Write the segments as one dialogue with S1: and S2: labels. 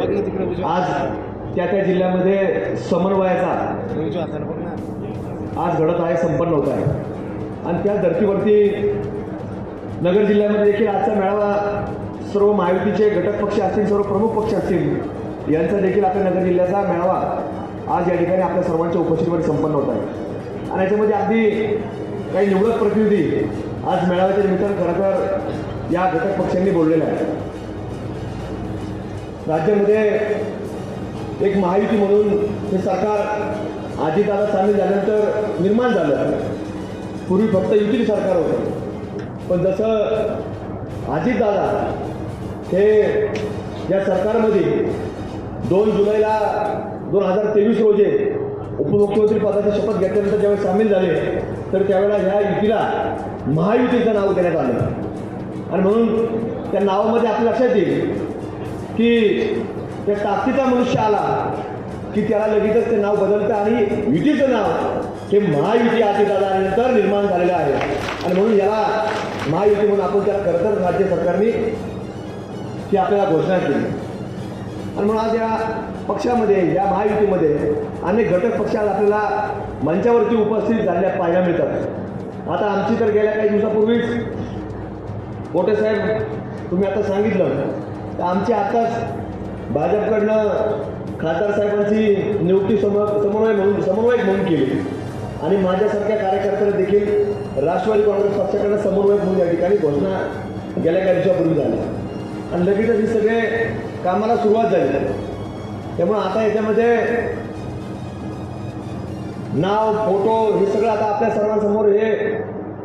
S1: आज त्या त्या जिल्ह्यामध्ये समन्वयाचा आज घडत आहे संपन्न होत आहे. आणि त्या धर्तीवरती नगर जिल्ह्यामध्ये देखील आजचा मेळावा सर्व महायुतीचे घटक पक्ष असतील सर्व प्रमुख पक्ष असतील यांचा देखील आपल्या नगर जिल्ह्याचा मेळावा आज या ठिकाणी आपल्या सर्वांच्या उपस्थितीमध्ये संपन्न होत आहे. आणि याच्यामध्ये अगदी काही निवडक प्रतिनिधी आज मेळाव्याच्या निमित्तानं खरं तर या घटक पक्षांनी बोललेलं आहे राज्यामध्ये एक महायुती म्हणून हे सरकार आजीदादा सामील झाल्यानंतर निर्माण झालं. पूर्वी फक्त युती सरकार होतं. पण जसं अजितदादा हे या सरकारमध्ये दोन जुलैला दोन हजार तेवीस रोजी उपमुख्यमंत्री पदाची शपथ घेतल्यानंतर ज्यावेळी सामील झाले तर त्यावेळेला ह्या युतीला महायुतीचं नाव देण्यात आलं. आणि म्हणून त्या नावामध्ये आपल्या लक्षात येईल की त्या ताकदीचा मनुष्य आला की त्याला लगेचच ते नाव बदलतं आणि युतीचं नाव हे महायुती अजितदादा आल्यानंतर निर्माण झालेलं आहे. आणि म्हणून याला महायुती म्हणून आपण त्याला खरं तर राज्य सरकारने ती आपल्याला घोषणा केली. आणि म्हणून आज या पक्षामध्ये या महायुतीमध्ये अनेक घटक पक्ष आज आपल्याला मंचावरती उपस्थित झालेल्या पाहायला मिळतात. आता आमची तर गेल्या काही दिवसापूर्वीच मोठे साहेब तुम्ही आता सांगितलं आमची आताच भाजपकडनं खासदार साहेबांची नियुक्ती समर समन्वय म्हणून समन्वयक म्हणून केली. आणि माझ्यासारख्या कार्यकर्त्याला देखील राष्ट्रवादी काँग्रेस पक्षाकडनं समन्वयक म्हणून या ठिकाणी घोषणा गेल्या काही दिवसापूर्वी झाली आणि लगेचच हे सगळे कामाला सुरुवात झाली. त्यामुळे आता याच्यामध्ये नाव फोटो हे सगळं आता आपल्या सर्वांसमोर हे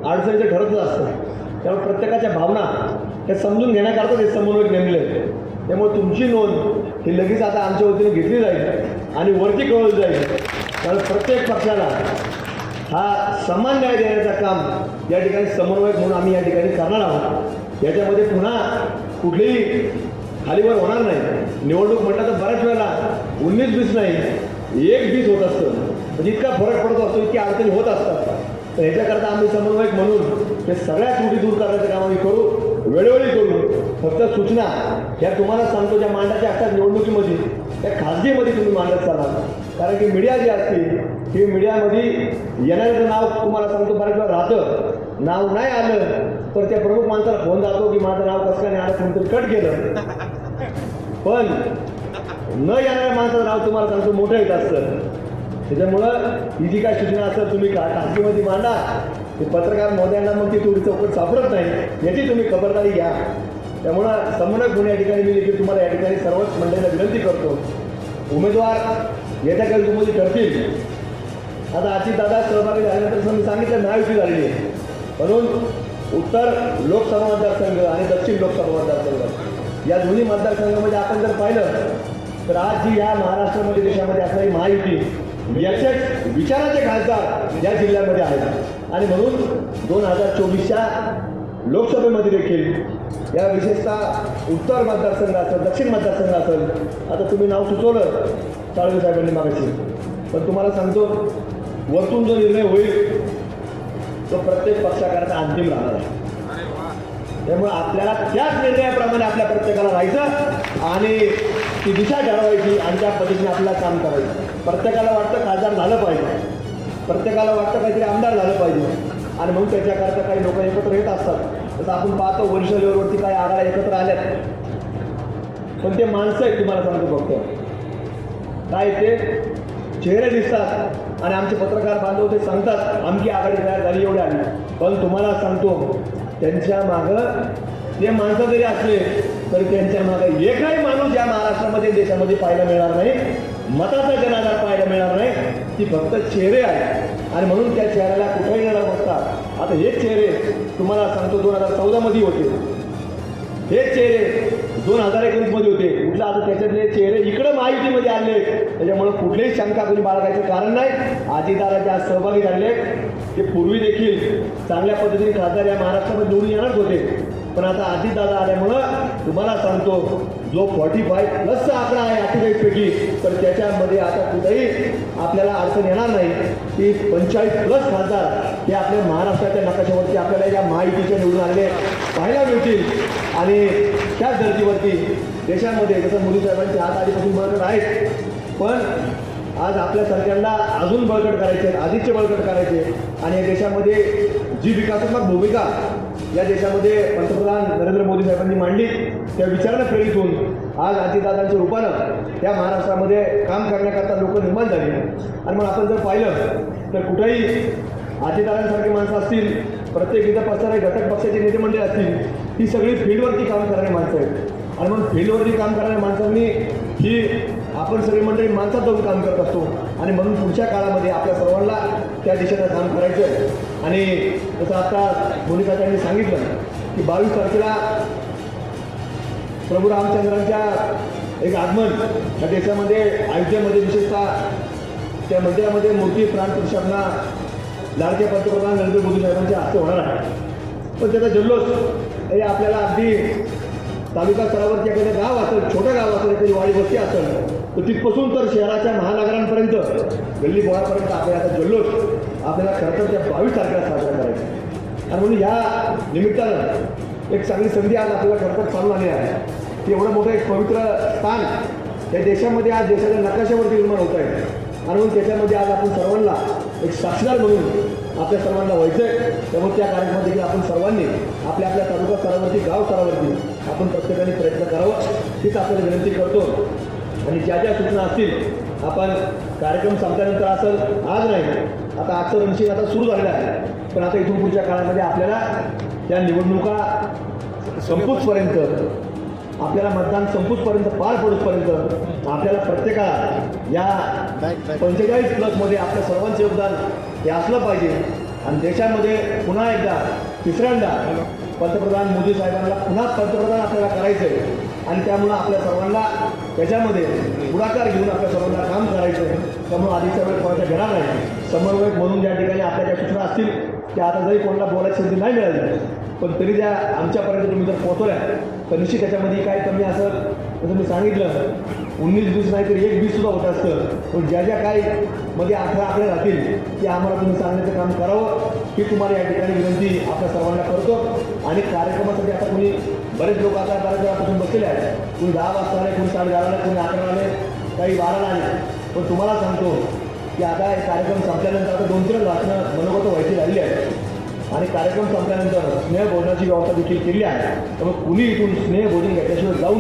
S1: अडचणीचे ठरतच असतं. त्यामुळे प्रत्येकाच्या भावना हे समजून घेण्याकरता हे समन्वयक नेमले त्यामुळे तुमची नोंद ही लगेच आता आमच्या वतीने घेतली जाईल आणि वरती कळवली जाईल. कारण प्रत्येक पक्षाला हा समान न्याय देण्याचं काम या ठिकाणी समन्वयक म्हणून आम्ही या ठिकाणी करणार आहोत. याच्यामध्ये पुन्हा कुठलीही खालीवर होणार नाही. निवडणूक म्हटलं तर बऱ्याच वेळेला उन्नीस बीस नाही एक बीस होत असतं. म्हणजे इतका फरक पडत असतो इतकी अडचणी होत असतात. तर ह्याच्याकरता आम्ही समन्वयक म्हणून ते सगळ्या त्रुटी दूर करण्याचं काम आम्ही करू वेळोवेळी करू. फक्त सूचना ह्या तुम्हाला सांगतो ज्या मांडाच्या असतात निवडणुकीमध्ये त्या खाजगीमध्ये तुम्ही मांडत चालाल. कारण की मीडिया जी असते ही मीडियामध्ये येणाऱ्याचं नाव तुम्हाला सांगतो बऱ्याच वेळा राहतं. नाव नाही आलं तर त्या प्रमुख माणसाला फोन जातो की माझं नाव कसं काय नाही आलं कोणतरी कट केलं. पण न येणाऱ्या माणसाचं नाव तुम्हाला सांगतो मोठं येत असतं. त्याच्यामुळं ही जी काय सूचना असेल तुम्ही का खाजगीमध्ये मांडा. ते पत्रकार महोदयांना मग ती थोडी चौकट सापडत नाही. याची तुम्ही खबरदारी घ्या. त्यामुळं समन्वयक या ठिकाणी मी देखील तुम्हाला या ठिकाणी सर्वच मंडळीला विनंती करतो. उमेदवार येत्या काही तुम्ही ठरतील. आता अशी दादा सहभागी झाल्यानंतर मी सांगितलं महायुती झालेली आहे. म्हणून उत्तर लोकसभा मतदारसंघ आणि दक्षिण लोकसभा मतदारसंघ. या दोन्ही मतदारसंघामध्ये आपण जर पाहिलं तर आज जी या महाराष्ट्रामध्ये देशामध्ये असणारी महायुती याच्याच विचाराचे खासदार या जिल्ह्यामध्ये आहेत. आणि म्हणून दोन हजार चोवीसच्या लोकसभेमध्ये देखील या विशेषतः उत्तर मतदारसंघ असेल दक्षिण मतदारसंघ असेल आता तुम्ही नाव सुचवलं साळवे साहेबांनी मागायचे पण तुम्हाला सांगतो वरतून जो निर्णय होईल तो प्रत्येक पक्षाकरता अंतिम राहणार आहे. त्यामुळे आपल्याला त्याच निर्णयाप्रमाणे आपल्या प्रत्येकाला राहायचं आणि ती दिशा ठरवायची आणि त्या पद्धतीने आपल्याला काम करायचं. प्रत्येकाला वाटतं खासदार झालं पाहिजे. प्रत्येकाला वाटतं काहीतरी आमदार झालं पाहिजे. आणि म्हणून त्याच्याकरता काही लोक एकत्र येत असतात. तसं आपण पाहतो वरिष्ठ लेवलवरती काही आघाड्या एकत्र आल्यात. पण ते माणसं आहेत तुम्हाला सांगतो फक्त. काय ते? चेहरे दिसतात. आणि आमचे पत्रकार बांधव ते सांगतात आमची आघाडी तयार झाली एवढ्या. आली पण तुम्हाला सांगतो त्यांच्या मागं ते माणसं जरी असले तरी त्यांच्या मागं एकही माणूस या महाराष्ट्रामध्ये देशामध्ये पाहायला मिळणार नाही. मताचा जनाधार पाहायला मिळणार नाही. ती फक्त चेहरे आहेत. आणि म्हणून त्या चेहऱ्याला कुठेही येणार बघतात आता हेच चेहरे तुम्हाला सांगतो दोन हजार चौदामध्ये होते. हेच चेहरे दोन हजार एकोणीसमध्ये होते. कुठलं? आता त्याच्यातले चेहरे इकडं महायुतीमध्ये आले. त्याच्यामुळं कुठलीही शंका कोणी बाळगायचं कारण नाही. आजीदाराचे आज सहभागी झाले ते पूर्वी देखील चांगल्या पद्धतीने खासदार या महाराष्ट्रामध्ये निवडून येणारच होते. पण आता अजितदादा आल्यामुळं तुम्हाला सांगतो जो फॉर्टी फाय प्लसचा आकडा आहे अठ्ठेचाळीसपैकी तर त्याच्यामध्ये आता कुठेही आपल्याला अडचण येणार नाही. की पंचेचाळीस प्लस खासदार हे आपल्या महाराष्ट्राच्या नकाशावरती आपल्याला या महायुतीच्या निवडून आलेले पाहायला मिळतील. आणि त्याच धर्तीवरती देशामध्ये जसं मोदी साहेबांचे हात आधीपासून बळकट आहेत पण आज आपल्या सरकारला अजून बळकट करायचे आहेत आधीचे बळकट करायचे. आणि या देशामध्ये जी विकासात्मक भूमिका या देशामध्ये पंतप्रधान नरेंद्र मोदी साहेबांनी मांडली त्या विचारानं प्रेरित होऊन आज अजितदादांच्या रूपानं या महाराष्ट्रामध्ये काम करण्याकरता लोक निर्माण झाली आणि मग आपण जर पाहिलं तर कुठेही अजितदादांसारखी माणसं असतील प्रत्येक इथं पसणारे घटक पक्षाचे नेते मंडळी असतील ही सगळी फील्डवरती काम करणारी माणसं आहेत. आणि मग फील्डवरती काम करणाऱ्या माणसांनी ही आपण सगळी मंडळी माणसात जाऊन काम करत असतो. आणि म्हणून पुढच्या काळामध्ये आपल्या सर्वांना त्या दिशेनं काम करायचं आहे. आणि जसं आता मोनिका त्यांनी सांगितलं की बावीस तारखेला प्रभू रामचंद्रांच्या एक आगमन या देशामध्ये अयोध्येमध्ये विशेषतः त्या मंदिरामध्ये मूर्ती प्राण प्रतिष्ठापना पंतप्रधान नरेंद्र मोदी साहेबांच्या हस्ते होणार आहे. पण त्याचा जल्लोष हे आपल्याला अगदी तालुका स्तरावरती एखादं गाव असेल छोटं गाव असेल एखादी वाडी वस्ती असेल तर तिथपासून तर शहराच्या महानगरांपर्यंत गल्ली बोळापर्यंत आपल्याला आता जल्लोष आपल्याला खरं तर त्या बावीस तारखेला साजरा करायचा आणि म्हणून ह्या निमित्तानं एक चांगली संधी आज आपल्याला खरं तर चालून आली आहे. की एवढं मोठं एक पवित्र स्थान या देशामध्ये आज देशाच्या नकाशावरती निर्माण होत आहे. आणि म्हणून त्याच्यामध्ये आज आपण सर्वांना एक साक्षीदार म्हणून आपल्या सर्वांना व्हायचं आहे त्यामुळे त्या कार्यक्रमात देखील आपण सर्वांनी आपल्या आपल्या तालुका स्तरावरती गाव स्तरावरती आपण प्रत्येकाने प्रयत्न करावा. हीच आपल्याला विनंती करतो. आणि ज्या ज्या सूचना असतील आपण कार्यक्रम संपल्यानंतर असं आज नाही. आता आजचं रणशिंग आता सुरू झालेलं आहे. पण आता इथून पुढच्या काळामध्ये आपल्याला त्या निवडणुका संपूचपर्यंत आपल्याला मतदान संपूचपर्यंत पार पडूपर्यंत आपल्याला प्रत्येकाला या पंचेचाळीस प्लसमध्ये आपल्या सर्वांचं योगदान हे असलं पाहिजे. आणि देशामध्ये पुन्हा एकदा तिसऱ्यांदा पंतप्रधान मोदी साहेबांना पुन्हा पंतप्रधान आपल्याला करायचं आहे आणि त्यामुळं आपल्या सर्वांना त्याच्यामध्ये पुढाकार घेऊन आपल्या सर्वांना काम करायचं. आहे त्यामुळे आधीच्या वेळेस कोणाच्या घेणार नाही. समन्वयक म्हणून ज्या ठिकाणी आपल्या ज्या सूचना असतील त्या आता जरी कोणाला बोलायची संधी नाही मिळाली पण तरी त्या आमच्यापर्यंत तुम्ही जर पोहोचवल्या तर निश्चित त्याच्यामध्ये काय कमी असं जसं मी सांगितलं उन्नीस बीस नाही तर एक वीस सुद्धा होत असतं. पण ज्या ज्या काही मध्ये अठरा आकडे राहतील ते आम्हाला तुम्ही सांगण्याचं काम करावं ही तुम्हाला या ठिकाणी विनंती आपल्या सर्वांना करतो. आणि कार्यक्रमासाठी आता कोणी बरेच लोक आता कार्यक्रमापासून बसलेले आहेत. कोणी दहा वाजता आले कोणी साडे दहाला आले कोणी अकरा आले काही बाराला आले पण तुम्हाला सांगतो की आता हे कार्यक्रम संपल्यानंतर आता दोन तीन वाचणं मनोगत व्हायची झालेली आहे. आणि कार्यक्रम संपल्यानंतर स्नेहभोजनाची व्यवस्था देखील केली आहे. त्यामुळे कुणी इथून स्नेहभोजन घेतल्याशिवाय जाऊ